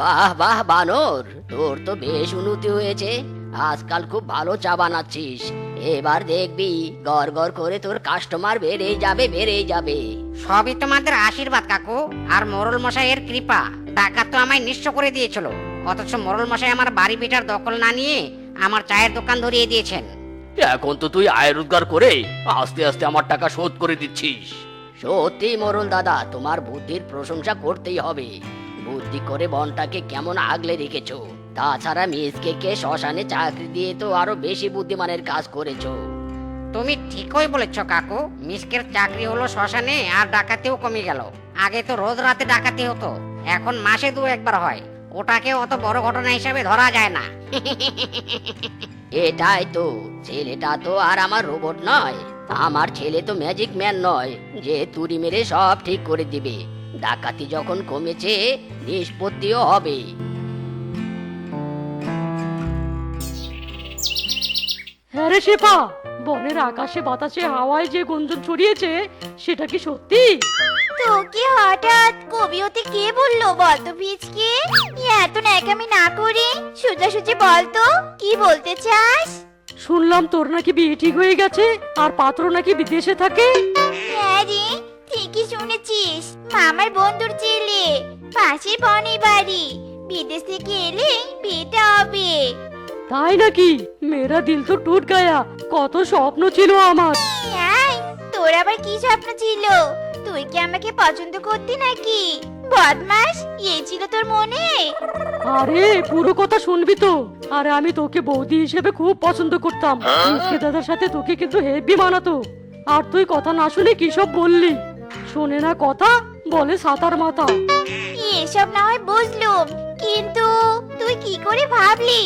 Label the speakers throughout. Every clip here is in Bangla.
Speaker 1: বাহ বাহ বানর তোর তো বেশ উন্নতি হয়েছে। আজকাল খুব ভালো চা বানাচ্ছিস। এবার দেখবি গড় গড় করে তোর কাস্টমার বেড়েই যাবে বেড়েই যাবে।
Speaker 2: সবই তোমাদের আশীর্বাদ কাকু। আর মোরল মশাইয়ের কৃপা। ডাকাত তো আমায় নিঃস্ব করে দিয়েছিল। অথচ মোরল মশাই আমার বাড়ি বিটার দখল না নিয়ে আমার চায়ের দোকান ধরিয়ে দিয়েছেন।
Speaker 3: এখন তো তুই আয় রোজগার করে আস্তে আস্তে আমার টাকা শোধ করে দিচ্ছিস।
Speaker 1: সত্যি মোরল দাদা তোমার বুদ্ধির প্রশংসা করতেই হবে। বুদ্ধি করে বনটাকে কেমন আগলে রেখেছো? তাছাড়া মিসকে কে শ্মশানে চাকরি দিয়ে তো আরও বেশি বুদ্ধিমানের কাজ করেছ।
Speaker 2: তুমি ঠিকই বলেছ কাকু। মিসকের চাকরি হলো শ্মশানে আর ডাকাতিও কমে গেল। আগে তো রোজ রাতে ডাকাতি হতো এখন মাসে দু একবার হয়। ওটাকে অত বড় ঘটনা হিসাবে ধরা যায় না।
Speaker 1: এটাই তো ছেলেটা তো আর আমার রোবট নয়। আমার ছেলে তো ম্যাজিক ম্যান নয় যে তুড়ি মেরে সব ঠিক করে দিবে। ডাকাতি যখন কমেছে নিষ্পত্তিও হবে।
Speaker 4: হ্যাঁ রে শেফা বনের আকাশে বাতাসে হাওয়ায় যে গুঞ্জন ছড়িয়েছে সেটা কি সত্যি?
Speaker 5: তোকে হঠাৎ কবি হতে কে বলল? বলতো পিচকে এত ন্যাকামি না করে। সোজাসুজি বলতো কি বলতে চাস?
Speaker 4: শুনলাম তোর নাকি বিয়ে ঠিক হয়ে গেছে আর পাত্র নাকি বিদেশে থাকে।
Speaker 5: হ্যাঁ রে ঠিকই শুনেছিস। মামার বন্ধুর ছেলে। পাশের বনে বাড়ি। বিদেশ থেকে এলে বিয়েটা হবে।
Speaker 4: তাই নাকি? মেয়েরা দিল তো টুট গায়া। কত স্বপ্ন ছিল আমার।
Speaker 5: হ্যাঁ তোর আবার কি স্বপ্ন ছিল? তুই কি আমাকে পছন্দ করতি নাকি? বদমাস এই ছিল তোর মনে?
Speaker 4: আরে পুরো কথা শুনবি তো। আরে আমি তোকে বৌদি হিসেবে খুব পছন্দ করতাম। মিসকে দাদার সাথে তোকে কিন্তু হেভি মানাতো। আর তুই কথা না শুনে কি সব বললি? শোনে না কথা? বলে সাতার মাথা
Speaker 5: এসব না হয় বুঝলুম কিন্তু তুই কি করে ভাবলি?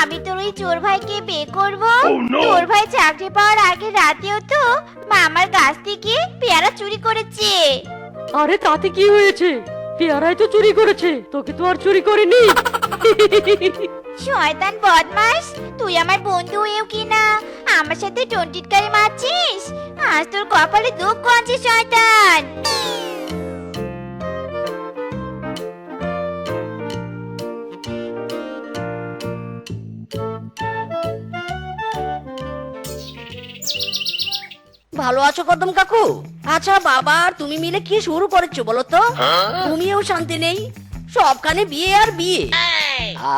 Speaker 5: আমি তোর ওই চোর ভাইকে বিয়ে করব। তোর ভাই চাকরি পাওয়ার আগে রাতেও তো মামার গাছ থেকে পেয়ারা চুরি করেছে।
Speaker 4: আরে তাতে কি হয়েছে? পেয়ারাই তো চুরি করেছে তোকে তো আর চুরি করিনি।
Speaker 5: শয়তান বদমাস তুই আমার বন্ধু হয়েও কি না আমার সাথে টন্টিটকারি মারছিস? আজ তোর কপালে দুঃখ আছে শয়তান।
Speaker 1: ভালো আছো কদম কাকু? আচ্ছা বাবা আর তুমি মিলে কি শুরু করেছ বলো তো? তুমিও শান্তি নেই। সবখানে বিয়ে আর বিয়ে।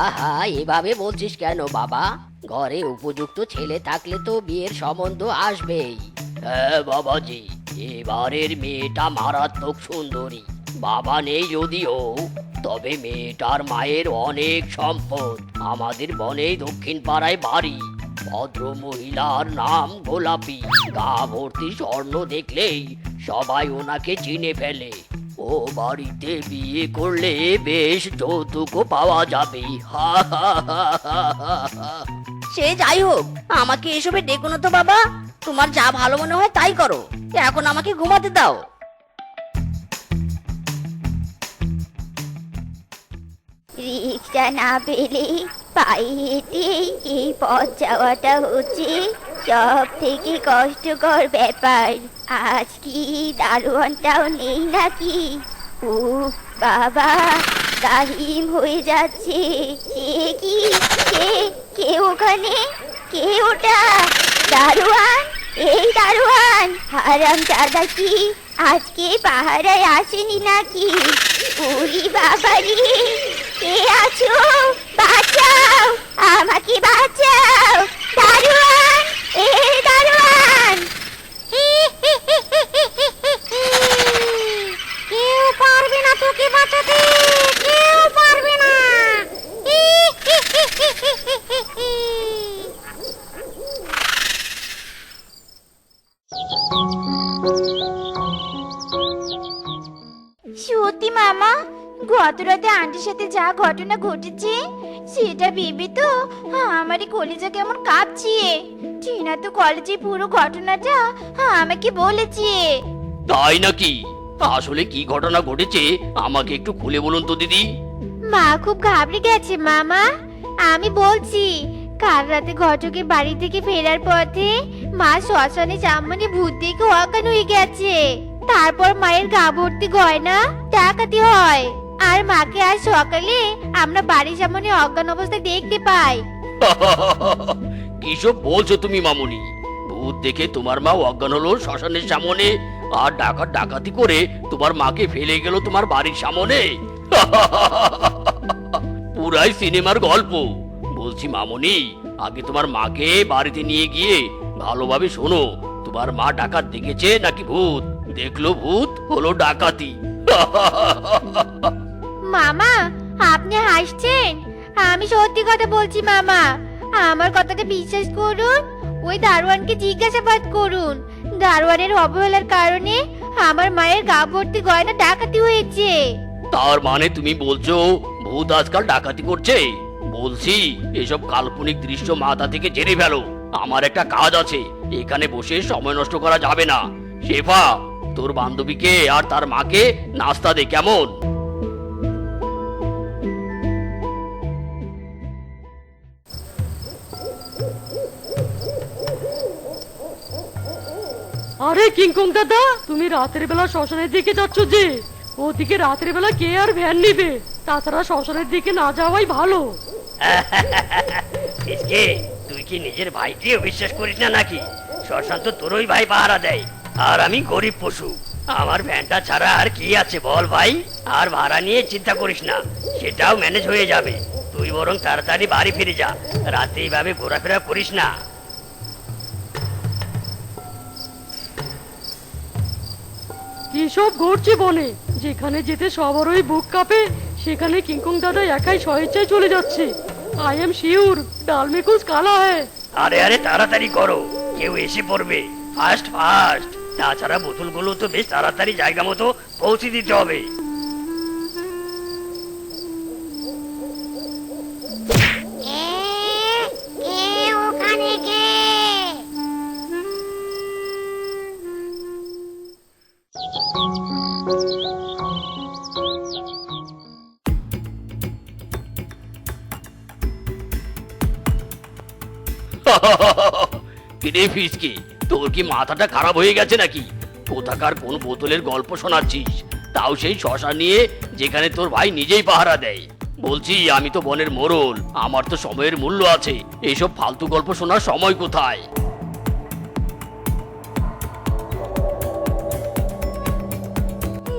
Speaker 1: আহা এভাবে বলছিস কেন বাবা? ঘরে উপযুক্ত ছেলে থাকলে তো বিয়ের সম্বন্ধ আসবেই।
Speaker 3: হ্যাঁ বাবাজি, এবারের মেয়েটা মারাত্মক সুন্দরী। বাবা নেই যদিও, তবে মেয়েটার মায়ের অনেক সম্পদ। আমাদের বনেই দক্ষিণ পাড়ায় বাড়ি। ভদ্র মহিলার নাম গোলাপি। গা ভর্তি স্বর্ণ দেখলেই সবাই ওনাকে চিনে ফেলে। ও বাড়িতে বিয়ে করলে বেশ যৌতুকও পাওয়া যাবে। হা হা হা হা হা।
Speaker 1: সে যাই হোক, আমাকে এসবে ডেকো না তো বাবা। তোমার যা ভালো মনে হয় তাই করো। এখন আমাকে ঘুমাতে দাও।
Speaker 5: রিক্সা না পেলে পায়ে এই পথ যাওয়াটা হচ্ছে সব থেকে কষ্টকর ব্যাপার। আজ কি দারোয়ানটাও নেই নাকি? ও বাবা। দাহিম হয়ে যাচ্ছে। সে কি? কে? কে ওখানে? কে ওটা? দারোয়ান? এই দারোয়ান, হারাম দাদা কি? আজকে পাহারায় আসেনি নাকি? উরি বাবারি কে আছো? বাঁচাও, আমাকে বাঁচাও। দারোয়ান, এ দারোয়ান। কেউ পারবে না তোকে বাঁচাতে কেউ পারবে না সত্যি মামা গত রাতে আন্টির সাথে যা ঘটনা ঘটেছে সেটা ভেবে তো আমারই কলেজা কেমন কাঁপছে। টিনা তো কলেজে পুরো ঘটনাটা আমাকে বলেছে।
Speaker 3: তাই নাকি? আসলে কি ঘটনা ঘটেছে আমাকে একটু খুলে বলুন তো দিদি।
Speaker 5: মা খুব ঘাবড়ে গেছে মামা। আমি বলছি, কাল রাতে ঘটকের বাড়ি থেকে ফেরার পথে মা শ্মশানে সামনে ভূত দেখে অজ্ঞান হয়ে গেছে। তারপর মায়ের গা ভর্তি গয়না ডাকাতি হয়। আর মাকে আজ সকালে আমরা বাড়ির সামনে অজ্ঞান অবস্থায় দেখতে পাই।
Speaker 3: কিসব বলছো তুমি, মামুনি? ভূত দেখে তোমার মা অজ্ঞান হলো শ্মশানের সামনে, আর ডাকাত ডাকাতি করে তোমার মাকে ফেলে গেল তোমার বাড়ির সামনে? পুরাই সিনেমার গল্প। বলছি মামুনি আগে তোমার মাকে বাড়িতে নিয়ে গিয়ে ভালোভাবে শোনো। তোমার মা ডাকাত দেখেছে নাকি ভূত? দেখল ভূত হলো ডাকাতি।
Speaker 5: মামা আপনি হাসছেন? আমি সত্যি কথা বলছি মামা। আমার কথাটা বিশ্বাস করুন ওই দারোয়ানকে জিজ্ঞাসাবাদ করুন। দারোয়ানের অবহেলার কারণে আমার মায়ের গা ভর্তি গয়না ডাকাতি হয়েছে।
Speaker 3: তার মানে তুমি বলছো ভূত আজকাল ডাকাতি করছে। বলছি, এসব কাল্পনিক দৃশ্য মাথা থেকে জেনে ফেলো। আমার একটা কাজ আছে, এখানে বসে সময় নষ্ট করা যাবে না। শেফা, তোর বান্ধবীকে আর তার মাকে নাস্তা দে, কেমন?
Speaker 4: আরে কিংকং দাদা, তুমি রাতের বেলা শ্মশানের দিকে যাচ্ছ যে? ওদিকে রাতের বেলা কে আর ভ্যান নিবে? তাছাড়া শ্মশানের দিকে না যাওয়াই ভালো।
Speaker 3: তুই কি নিজের ভাইকেও বিশ্বাস করিস না নাকি? শ্মশান তো তোরই ভাই পাহারা দেয়। আর আমি গরিব পশু। আমার ভ্যানটা ছাড়া আর কি আছে বল ভাই? আর ভাড়া নিয়ে চিন্তা করিস না সেটাও ম্যানেজ হয়ে যাবে। তুই বরং তাড়াতাড়ি বাড়ি ফিরে যা রাতে এইভাবে ঘোরাফেরা করিস না।
Speaker 4: কি সব ঘটছে বনে? যেখানে যেতে সবারই বুক কাঁপে সেখানে কিংকং দাদা একাই স্বেচ্ছায় চলে যাচ্ছে। আই এম শিওর ডালমে কুছ কালা হ্যায়।
Speaker 3: আরে আরে, তাড়াতাড়ি করো। কেউ এসে পড়বে। ফাস্ট ফাস্ট তাছাড়া বোতলগুলো তো বেশ তাড়াতাড়ি জায়গা মতো পৌঁছে দিতে হবে। কিরে ফিসকি, তোর কি মাথাটা খারাপ হয়ে গেছে নাকি? কোথাকার কোন বোতলের গল্প শোনাচ্ছিস? তাও সেই শশা নিয়ে যেখানে তোর ভাই নিজেই পাহারা দেয়। বলছি, আমি তো বনের মোড়ল আমার তো সময়ের মূল্য আছে। এইসব ফালতু গল্প শোনার সময় কোথায়?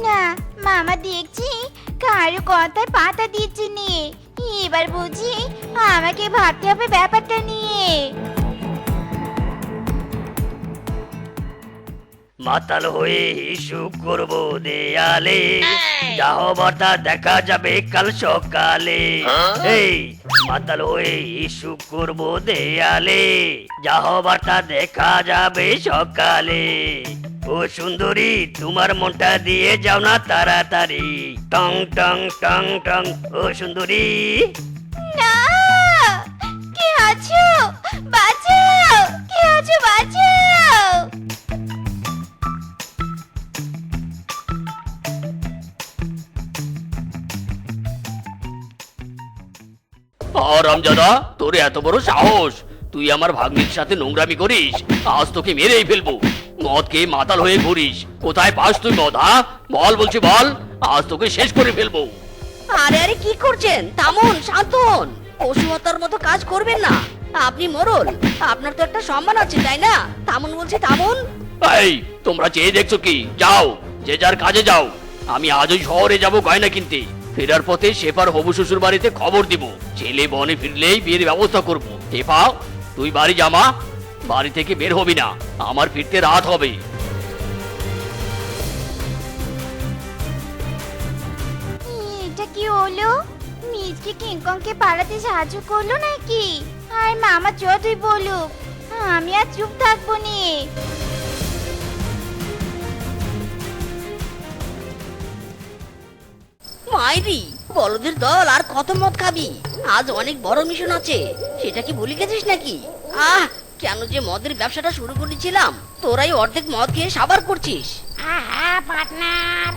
Speaker 5: না, মামা দেখছি কারও কথায় পাতা দিচ্ছে নে। এবার বুঝি আমাকে ভাবতে হবে ব্যাপারটা নিয়ে।
Speaker 3: মাতাল হয়ে হিসু করব দেয়ালে। যাহ হবার তা দেখা যাবে কাল সকালে। এই মাতাল হয়ে হিসু করব দেয়ালে। যাহ হবার তা দেখা যাবে সকালে। ও সুন্দরী তোমার মনটা দিয়ে যাও না তাড়াতাড়ি। টং টং টং টং। ও সুন্দরী।
Speaker 5: না! কে আছো? বাঁচাও! কে আছো? বাঁচাও!
Speaker 3: রামজাদা তোর এত বড় সাহস। তুই আমার ভাগ্নির সাথে নোংরামি করিস আজ তোকে মেরেই ফেলব। মদ খেয়ে মাতাল হয়ে ঘুরিস। কোথায় পাস তুই মদ হ্যাঁ বল বলছি বল। আজ তোকে শেষ করে ফেলব।
Speaker 1: আরে আরে কি করছেন? থামুন শান্ত হন। পশুহত্যার মতো কাজ করবেন না। আপনি মোরল। আপনার তো একটা সম্মান আছে তাই না? থামুন বলছি থামুন।
Speaker 3: এই তোমরা চেয়ে দেখছ কি? যাও যে যার কাজে যাও। আমি আজই শহরে যাব গয়না কিনতে। ফেরার পথে শেফার হবু শ্বশুর বাড়িতে খবর দিব। ছেলে বনে ফিরলেই বিয়ের ব্যবস্থা করব। শেফা তুই বাড়ি জামা বাড়ি থেকে বের হবি না। আমার ফিরতে রাত হবে।
Speaker 5: এটা কি হলো? মিজকে কিংকংকে পালাতে সাহায্য করল নাকি? আর মামা যতই বলুক, আমি আর চুপ থাকব নি।
Speaker 1: মাইরি বলদের দল আর কত মদ খাবি? আজ অনেক বড় মিশন আছে সেটা কি ভুলে গেছিস নাকি? আহ কেন যে মদের ব্যবসাটা শুরু করেছিলাম তোরাই অর্ধেক মদ খেয়ে সাবার করছিস।
Speaker 6: আহা পার্টনার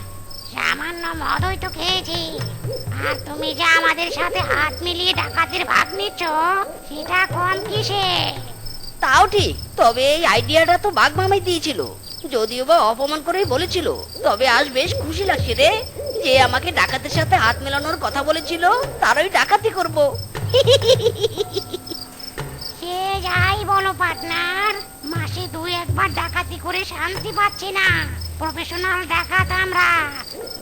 Speaker 6: সামান্য মদই তো খেয়েছি। আর তুমি যে আমাদের সাথে হাত মিলিয়ে ডাকাতের ভাগ নিচ্ছ সেটা কম কিসে?
Speaker 1: তাও ঠিক তবে এই আইডিয়াটা তো বাঘ মামাই দিয়েছিল। যদিও বা অপমান করেই বলেছিল তবে আজ বেশ খুশি লাগছে রে। যে আমাকে ডাকাতের সাথে হাত মেলানোর কথা বলেছিল তারই ডাকাতি করব।
Speaker 6: সে যাই বলো পার্টনার মাসে দুই একবার ডাকাতি করে শান্তি পাচ্ছি না। প্রফেশনাল ডাকাত আমরা।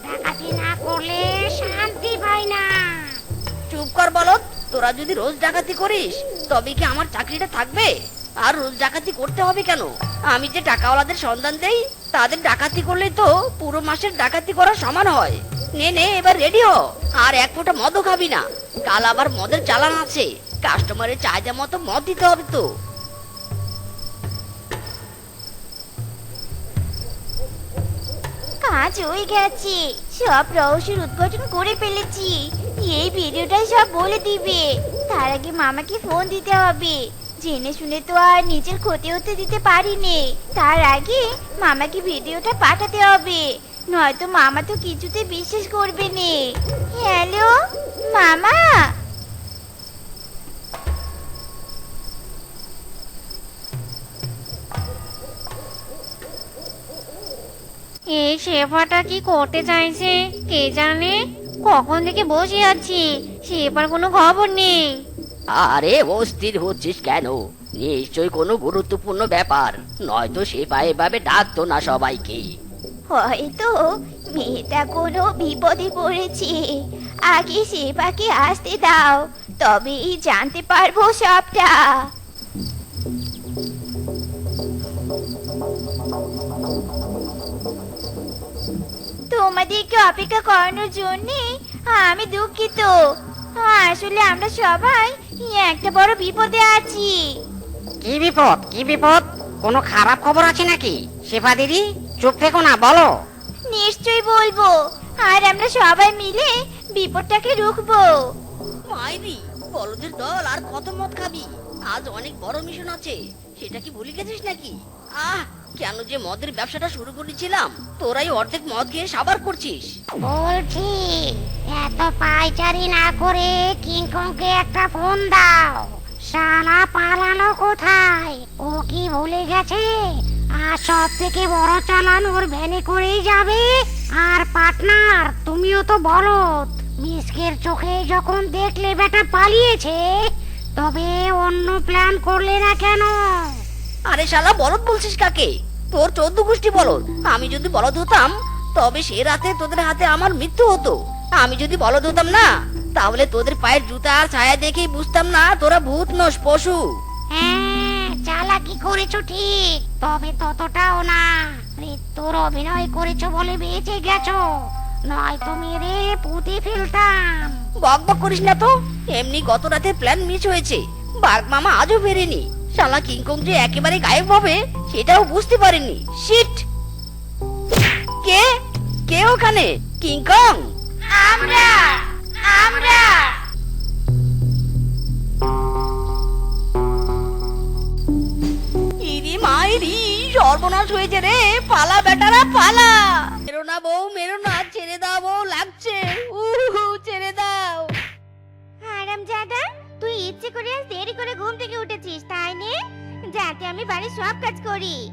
Speaker 6: ডাকাতি না করলে শান্তি পাই না।
Speaker 1: চুপ কর বলো তোরা যদি রোজ ডাকাতি করিস তবে কি আমার চাকরিটা থাকবে? আর রোজ ডাকাতি করতে হবে কেন? আমি যে টাকাওয়ালাদের সন্ধান দেই তাদের ডাকাতি করলে তো পুরো মাসের ডাকাতি করা সমান হয়। নে নে, এবার রেডি হ। আর এক ফোঁটা মদও খাবি না। কাল আবার মদের চালান আছে। কাস্টমারের চাহিদা মতো মদ দিতে হবে তো।
Speaker 5: কাজ হয়ে গেছে। সব রহস্যের উদ্ঘাটন করে ফেলেছি। এই ভিডিওটাই সব বলে দিবে। তার আগে মামাকে ফোন দিতে হবে। জেনে শুনে তো আর নিজের ক্ষতি হতে দিতে পারিনি। তার আগে মামাকে ভিডিওটা পাঠাতে হবে। নয়তো মামা তো কিছুতে বিশ্বাস করবে নে। হ্যালো, মামা?
Speaker 7: এই শেফাটা কি করতে চাইছে কে জানে? কখন থেকে বসে আছি? শেফার কোনো খবর নেই।
Speaker 3: আরে অস্থির হচ্ছিস কেন? নিশ্চয়ই কোনো গুরুত্বপূর্ণ ব্যাপার। নয়তো সে পায়ে এভাবে ডাকতো না সবাইকে।
Speaker 5: হয়তো মেয়েটা কোনো বিপদে পড়েছে। আগে সেবাকে আসতে দাও, তবেই জানতে পারব সবটা। তোমাদেরকে অপেক্ষা করানোর জন্য আমি দুঃখিত। আসলে আমরা সবাই একটা বড় বিপদে আছি।
Speaker 2: কি বিপদ? কি বিপদ? কোনো খারাপ খবর আছে নাকি? শেফা দিদি চুপ থেকো না বলো।
Speaker 5: নিশ্চয়ই বলব। আর আমরা সবাই মিলে বিপদটাকে রুখবো।
Speaker 1: মাইরি বলদের দল আর কত মদ খাবি। আজ অনেক বড় মিশন আছে। সেটা কি ভুলে গেছিস নাকি? আহ, কেন যে মদের ব্যবসাটা শুরু করেছিলাম, তোরাই অর্ধেক মদ খেয়ে সাবার করছিস।
Speaker 6: বলছি, এত পাইচারি না করে কিংকংকে একটা ফোন দাও। শালা পালালো কোথায়? ও কি ভুলে গেছে? আর সব থেকে বড় চালান ওর ভ্যানে করেই যাবে? আর পার্টনার, তুমিও তো বলো মিসকের চোখে যখন দেখলে বেটা পালিয়েছে তবে অন্য প্ল্যান করলে না কেন?
Speaker 1: আরে শালা বলদ বলছিস কাকে? তোর চোদ্দ গোষ্ঠী বলদ। আমি যদি বলদ হতাম তবে সে রাতে তোদের হাতে আমার মৃত্যু হতো। আমি যদি বলদ হতাম না তাহলে তোদের পায়ের জুতা আর ছায়া দেখেই বুঝতাম না তোরা ভূত নস পশু।
Speaker 6: হ্যাঁ চালাকি করেছ ঠিক তবে ততটাও না। মৃত্যুর অভিনয় করেছ বলে বেঁচে গেছো নয়তো মেরে পুঁতে ফেলতাম।
Speaker 1: বক বক করিস না তো। এমনি গত রাতে প্ল্যান মিস হয়েছে। বাঘ মামা আজও ফেরেনি। শালা কিংকং যে একেবারে গায়েব হবে সেটাও বুঝতে পারেনি শিট কে? কে ওখানে? কিংকং
Speaker 5: আমরা! আমরা!
Speaker 1: ইরি মাইরি সর্বনাশ হয়েছে রে। পালা বেটারা পালা! মেরো না বউ মেরো না
Speaker 5: আমি বাড়ির সব কাজ করি।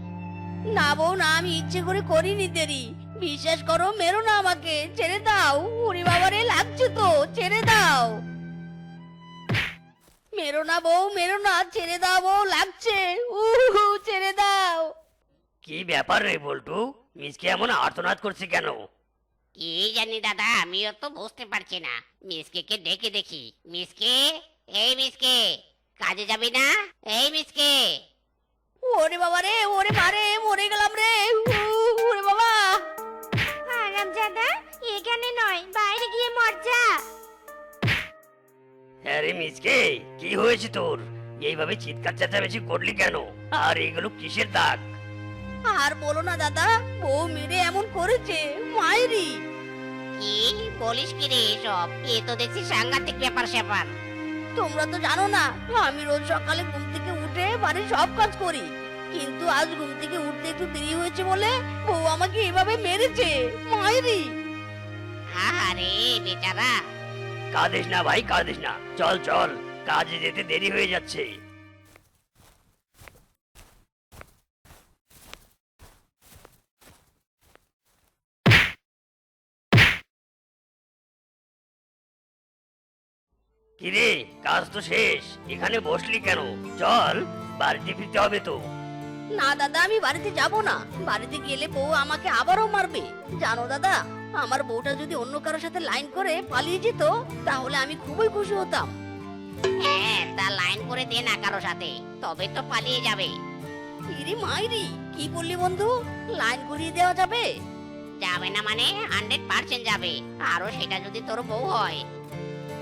Speaker 1: না বউ না আমি ইচ্ছে করে করিনি দেরি। বিশ্বাস করো মেরো না আমাকে। ছেড়ে দাও। ওরে বাবারে লাগছে তো। ছেড়ে দাও। মেরো না বউ মেরো না। ছেড়ে দাও বউ লাগছে। উহু ছেড়ে দাও।
Speaker 3: কি ব্যাপার রে বল্টু? মিসকে এমন আর্তনাদ করছে কেন?
Speaker 2: কি জানি দাদা আমিও তো বুঝতে পারছি না। মিসকে কে ডেকে দেখি। মিসকে? এই মিসকে! কাজে যাবি না? এই মিসকে!
Speaker 1: ওরে বাবা রে ওরে মারে মরে গেলাম রে। ওরে বাবা।
Speaker 5: আরাম জাদা এখানে নয় বাইরে গিয়ে মর যা
Speaker 3: আরে মিসকে কি হয়েছে তোর? এইভাবে চিৎকার চেঁচামেচি করলি কেন? আর এগুলো কিসের দাগ?
Speaker 1: আর বলো না দাদা বউ মেরে এমন করেছে মায়েরি
Speaker 2: কি বলিস কি রে এসব? এ তো দেখছি সাংঘাতিক ব্যাপার স্যাপার
Speaker 1: তোমরা তো জানো না আমি রোজ সকালে ঘুম থেকে উঠে বাড়ির সব কাজ করি। কিন্তু আজ ঘুম থেকে উঠতে একটু দেরি হয়েছে বলে বউ আমাকে এভাবে মেরেছে মায়েরি
Speaker 2: আরে বেচারা।
Speaker 3: কাঁদিস না ভাই কাঁদিস না। চল চল কাজে যেতে দেরি হয়ে যাচ্ছে।
Speaker 8: কিরে কাজ তো শেষ। এখানে বসলি কেন? চল বাড়িতে ফিরতে হবে তো।
Speaker 1: না দাদা আমি বাড়িতে যাব না। বাড়িতে গেলে বউ আমাকে আবারও মারবে। জানো দাদা আমার বউটা যদি অন্য কারোর সাথে লাইন করে পালিয়ে যেত তাহলে আমি খুবই খুশি হতাম।
Speaker 2: হ্যাঁ তা লাইন করে দে না কারও সাথে। তবে তো পালিয়ে যাবে।
Speaker 1: ইরি মাইরি কি বললি বন্ধু? লাইন করিয়ে দেওয়া যাবে?
Speaker 2: যাবে না মানে হান্ড্রেড পার্সেন্ট যাবে। আরও সেটা যদি তোর বউ হয়।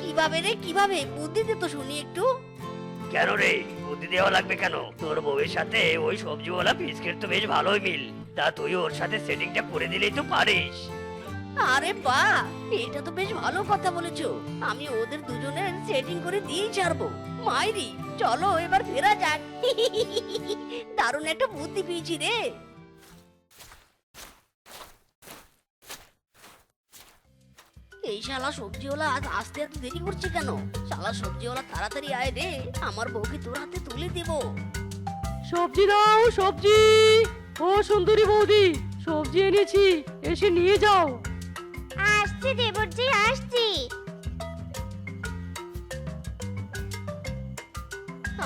Speaker 1: কীভাবে রে কীভাবে? বুদ্ধিতে তো শুনি একটু।
Speaker 8: কেন রে? বুদ্ধি দেওয়া লাগবে কেন? তোর বউয়ের সাথে ওই সবজিওয়ালা বিস্কিট তো বেশ ভালোই মিল। তা তুই ওর সাথে সেটিংটা করে দিলেই তো পারিস।
Speaker 1: আরে বা এটা তো বেশ ভালো কথা বলেছ। আমি ওদের দুজনের সেটিং করে দিয়েই ছাড়বো। মাইরি চলো এবার ফেরা যাক। দারুণ একটা বুদ্ধি পেয়েছি রে। এই শালা সবজিওয়ালা আজ আসতে এত দেরি করছে কেন? শালা সবজিওয়ালা তাড়াতাড়ি আয় রে আমার বউকে তোর হাতে তুলে দেবো।
Speaker 4: সবজি দাও সবজি। ও সুন্দরী বৌদি সবজি এনেছি এসে নিয়ে যাও।
Speaker 9: আসছি দেবরজি আসছি।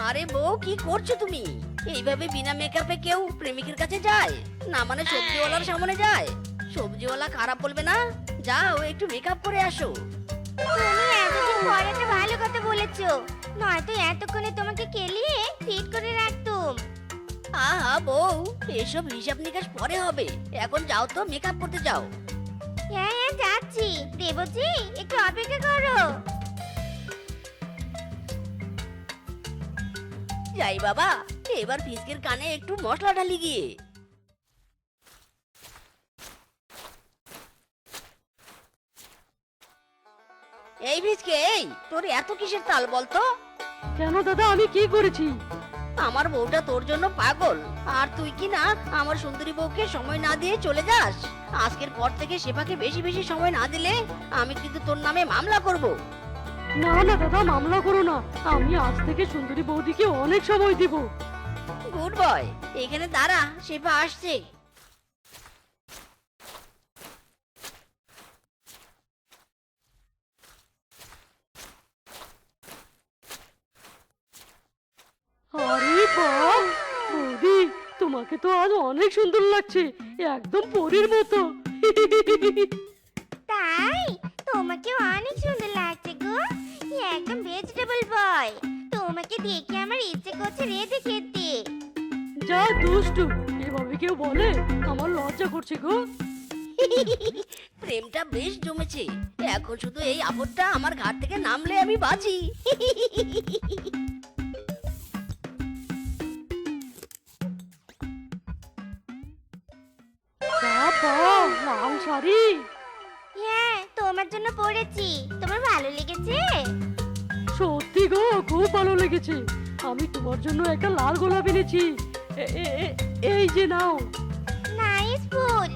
Speaker 1: আরে বউ কি করছ তুমি? এইভাবে বিনা মেকআপে কেউ প্রেমিকের কাছে যায়? না মানে সবজিওয়ালার সামনে যায়? সবজিওয়ালা খারাপ বলবে না? যাও একটু মেকআপ করে আসো।
Speaker 9: তুমি এতদিন পর একটা ভালো কথা বলেছ। নয়তো এতক্ষণে তোমাকে কেলিয়ে ফিট করে রাখতুম।
Speaker 1: আহা বউ এসব হিসাব নিকাশ পরে হবে। এখন যাও তো মেকআপ করতে যাও।
Speaker 9: হ্যাঁ হ্যাঁ যাচ্ছি। দেবজি একটু অপেক্ষা করো।
Speaker 1: যাই বাবা এবার ফিসকের কানে একটু মশলা ঢালি গিয়ে। এই ফিসকে এই তোর এত কিসের তাল বলতো?
Speaker 4: কেন দাদা আমি কি করেছি?
Speaker 1: আমার বউটা তোর জন্য পাগল। আর তুই কি না আমার সুন্দরী বউকে সময় না দিয়ে চলে যাস? আজকের পর থেকে সেবাকে বেশি বেশি সময় না দিলে আমি কিন্তু তোর নামে মামলা করব।
Speaker 4: না না দাদা মামলা করো না। আমি আজ থেকে সুন্দরী বৌদিকে অনেক সময় দিব।
Speaker 1: গুড বয় এখানে দাঁড়া সেবা আসছে।
Speaker 4: তোমাকে তো আজ অনেক সুন্দর লাগছে একদম পরীর মতো।
Speaker 9: তাই? তোমাকে অনেক সুন্দর লাগছে গো। একদম ভেজিটেবল বয় তোমাকে দেখে আমার ইচ্ছে করছে রেঁধে খেতে।
Speaker 4: যা দুষ্টু এভাবে কেউ বলে আমার লজ্জা করছে গো।
Speaker 1: প্রেমটা বেশ জমেছে। এখন শুধু এই আপদটা আমার ঘাট থেকে নামলে আমি বাঁচি।
Speaker 4: শাড়ি?
Speaker 9: হ্যাঁ তোমার জন্য পরেছি। তোমার ভালো লেগেছে?
Speaker 4: সত্যি গো খুব ভালো লেগেছে। আমি তোমার জন্য একটা লাল গোলাপ এনেছি। এই যে নাও।
Speaker 9: নাইস ফুল।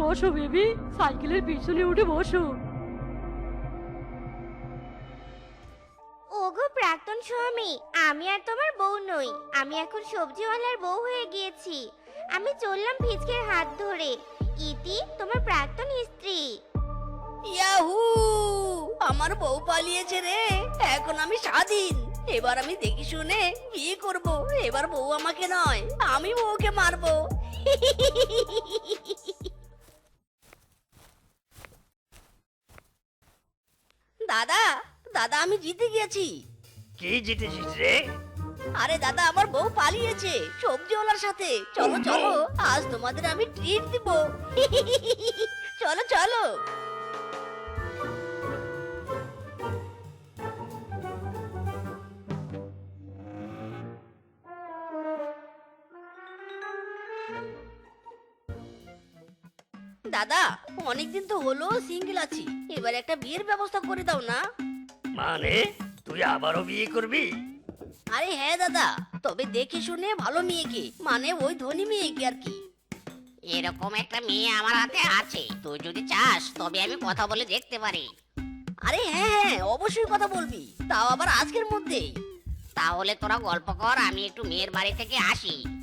Speaker 4: বসো বেবি। সাইকেলের পিছনে উঠে বসো।
Speaker 9: ওগো প্রাক্তন স্বামী আমি আর তোমার বউ নই। আমি এখন সবজিওয়ালার বউ হয়ে গিয়েছি। আমি চললাম ফিজকের হাত ধরে। ইতি তোমার প্রাক্তন স্ত্রী।
Speaker 1: ইয়াহু! আমার বউ পালিয়েছে রে। এখন আমি স্বাধীন। এবার আমি দেখি শুনে বিয়ে করব? এবার বউ আমাকে নয় আমি বউকে মারবো। দাদা দাদা আমি জিতে গেছি
Speaker 8: কি জিতেছিস রে?
Speaker 1: আরে দাদা আমার বউ পালিয়েছে সবজিওয়ালার সাথে। চলো চলো আজ তোমাদের আমি ট্রিট দিব। চলো চলো। দাদা অনেকদিন তো হলো সিঙ্গেল আছি। এবার একটা বিয়ের ব্যবস্থা করে দাও না।
Speaker 8: মানে? তুই আবারও বিয়ে করবি?
Speaker 1: আরে হ্যাঁ দাদা তবে দেখে শুনে ভালো মেয়েকে মানে ওই ধনী মেয়েকে আর কি।
Speaker 2: এরকম একটা মেয়ে আমার হাতে আছে। তুই যদি চাস তবে আমি কথা বলে দেখতে পারি।
Speaker 1: আরে হ্যাঁ হ্যাঁ অবশ্যই কথা বলবি। তাও আবার আজকের মধ্যেই।
Speaker 2: তাহলে তোরা গল্প কর আমি একটু মেয়ের বাড়ি থেকে আসি।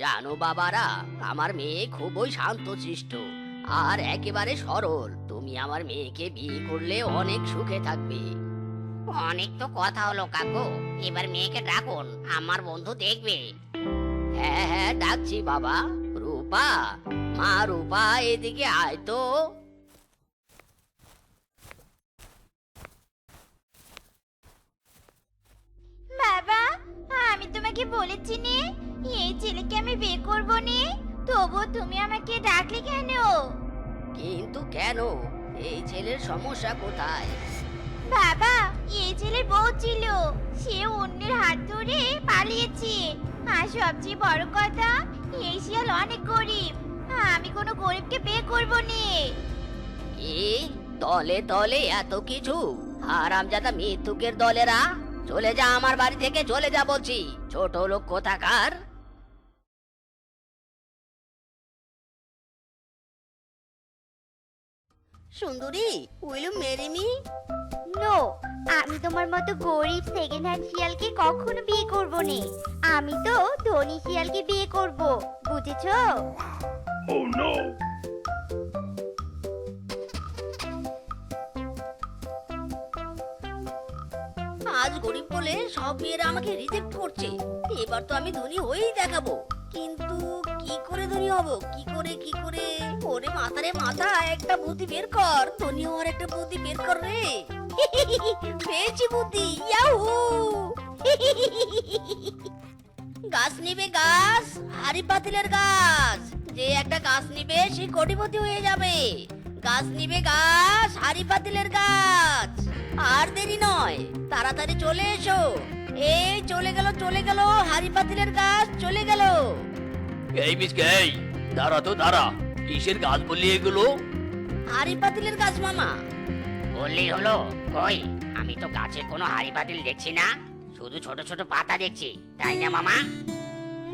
Speaker 3: জানো বাবারা আমার মেয়ে খুবই শান্ত শান্তশিষ্ট আর একেবারে সরল। তুমি আমার মেয়েকে বিয়ে করলে অনেক সুখে থাকবে।
Speaker 2: অনেক তো কথা হলো কাকু এবার মেয়েকে ডাকুন আমার বন্ধু দেখবে।
Speaker 3: হ্যাঁ হ্যাঁ ডাকছি বাবা। রূপা মা রূপা এদিকে আয় তো।
Speaker 5: বাবা আমি তোমাকে বলেছি নে। এই ছেলেকে আমি বিয়ে করব নে। তবু তুমি আমাকে ডাকলে কেন?
Speaker 3: কিন্তু কেন? এই ছেলের সমস্যা কোথায়?
Speaker 5: বাবা এই ছেলের বউ ছিল। সে অন্যের হাত ধরে পালিয়েছে। আর সবচেয়ে বড় কথা এই শিয়াল অনেক গরিব। আমি কোনো গরিবকে বিয়ে করব নে।
Speaker 3: কি? দলে দলে এত কিছু? হারামজাদা মৃত্যুকের দলেরা? চলে যা আমার বাড়ি থেকে চলে যা বলছি। ছোট লোক কোথাকার?
Speaker 1: সুন্দরী will you marry me
Speaker 5: no আমি তোমার মতো গরিব সেকেন্ড হ্যান্ড শিয়ালকে কখনো বিয়ে করব নে। আমি তো ধনী শিয়ালকে বিয়ে করব বুঝেছ?
Speaker 1: আজ গরিব বলে সব মেয়েরা আমাকে রিজেক্ট করছে। এবার তো আমি ধনী হয়েই দেখাবো। কিন্তু কি করে ধনী হব? কি করে কি করে? ওরে মাথারে মাথা একটা বুদ্ধি বের কর। ধনী হওয়ার একটা বুদ্ধি বের কর রে। পেয়েছি বুদ্ধি, ইয়াহু! গাছ নিবে গাছ, হাড়ি পাতিলের গাছ। যে একটা গাছ নিবে, সে কোটিপতি হয়ে যাবে। গাছ নিবে গাছ, হাড়ি পাতিলের গাছ। আর দেরি নয়, তাড়াতাড়ি চলে এসো। এই চলে গেল চলে গেল হাড়ি পাতিলের গাছ চলে গেল।
Speaker 3: এই মিসকে এই দাঁড়া তো দাঁড়া। কিসের গাছ বললি এগুলো?
Speaker 1: হাড়ি পাতিলের গাছ মামা।
Speaker 2: বললেই হলো কই? আমি তো গাছে কোনো হাড়ি পাতিল দেখছি না। শুধু ছোট ছোট পাতা দেখছি তাই না মামা?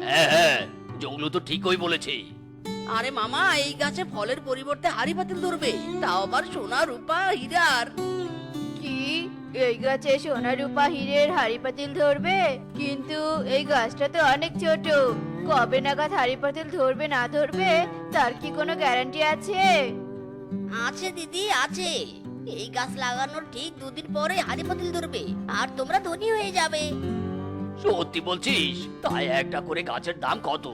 Speaker 3: হ্যাঁ হ্যাঁ জঙ্গলু তো ঠিকই বলেছে।
Speaker 1: আরে মামা এই গাছে ফলের পরিবর্তে হাড়ি পাতিল ধরবে। তাও আবার সোনা রূপা হীরার।
Speaker 10: কি? এই গাছে সোনা রূপা হীরের হাড়ি পাতিল ধরবে কিন্তু এই গাছটা তো অনেক ছোট। কবে নাগাদ হাড়ি পাতিল ধরবে না ধরবে তার কি কোনো গ্যারান্টি আছে?
Speaker 1: আছে দিদি আছে। এই গাছ লাগানোর ঠিক দুদিন পরে হাড়ি পাতিল ধরবে আর তোমরা ধনী হয়ে যাবে।
Speaker 3: সত্যি বলছিস? তাই একটা করে গাছের দাম কত?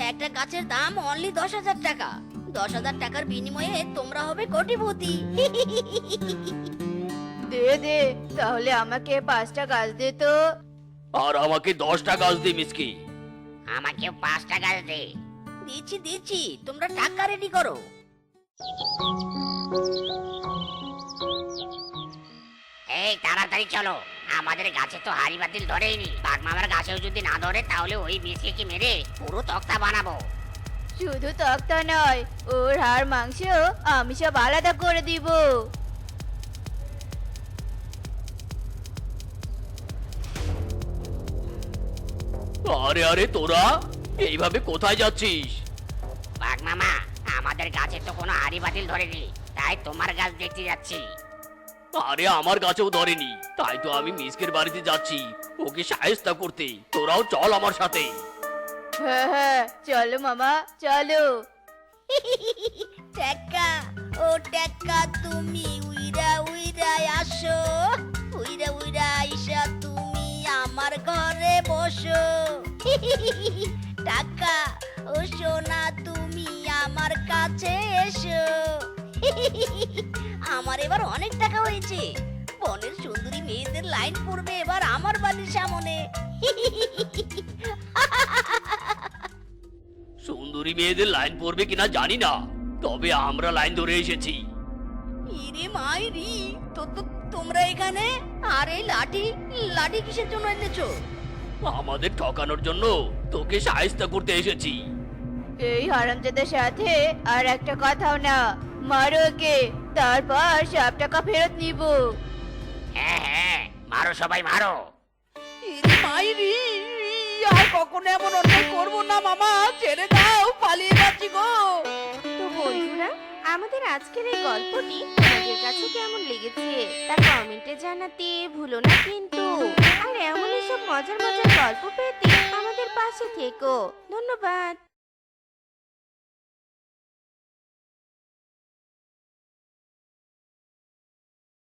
Speaker 1: একটা গাছের দাম অনলি দশ হাজার টাকা। দশ হাজার টাকার বিনিময়ে তোমরা হবে কোটিপতি।
Speaker 10: দে দে তাহলে আমাকে পাঁচটা গাছ দে তো।
Speaker 3: আর আমাকে দশটা গাছ দে মিসকি।
Speaker 2: আমাকেও পাঁচটা গাছ দে।
Speaker 1: দিচ্ছি দিচ্ছি তোমরা টাকা রেডি করো।
Speaker 2: এই তাড়াতাড়ি চলো। আমাদের গাছে তো হাড়ি বাতিল ধরেইনি। বাঘ মামার গাছেও যদি না ধরে তাহলে ওই বিষকে মেরে পুরো তক্তা বানাবো।
Speaker 10: শুধু তক্তা নয় ওর হাড় মাংস আমি সব আলাদা করে দিব।
Speaker 3: আরে আরে তোরা? এইভাবে কোথায় যাচ্ছিস?
Speaker 2: বাঘ মামা আমাদের গাছে তো কোনো হাড়ি বাতিল ধরেনি তাই তোমার গাছ দেখতে যাচ্ছি।
Speaker 3: আরে আমার গাছেও ধরেনি তাই তো আমি মিসকের বাড়িতে যাচ্ছি। ওকে সাহেস্তা করতে তোরাও চল আমার সাথে।
Speaker 10: হ্যাঁ হ্যাঁ চলো মামা চলো।
Speaker 1: টাকা ও টাকা তুমি উইরা উইরা আসো। উইরা উইরা আইসা তুমি আমার ঘরে বসো। টাকা ও সোনা তুমি আমার কাছে এসো। আমার এবার অনেক টাকা হয়েছে। বনের সুন্দরী মেয়েদের লাইন পড়বে এবার আমার বাড়ির সামনে।
Speaker 3: সুন্দরী মেয়েদের লাইন পড়বে কিনা জানি না তবে আমরা লাইন ধরে এসেছি।
Speaker 1: ইরে মাইরি তো তোমরা এখানে? আর এই লাঠি লাঠি কিসের জন্য এনেছো?
Speaker 3: আমাদের ঠকানোর জন্য তোকে সাহেস্তা করতে এসেছি।
Speaker 10: এই হারামজাদার সাথে আর একটা কথাও না। মারো ওকে তারপর সব টাকা ফেরত নিব।
Speaker 2: হ্যাঁ হ্যাঁ মারো সবাই মারো।
Speaker 1: ইরে মাইরি আর কখনো এমন অন্যায় করব না মামা ছেড়ে দাও পালিয়ে যাচ্ছি গো।
Speaker 11: তো বন্ধুরা আমাদের আজকের এই গল্পটি তোমাদের কাছে কেমন লেগেছে তা কমেন্টে জানাতে ভুলো না কিন্তু। আর এমন এসব মজার মজার গল্প পেতে আমাদের পাশে থেকো। ধন্যবাদ।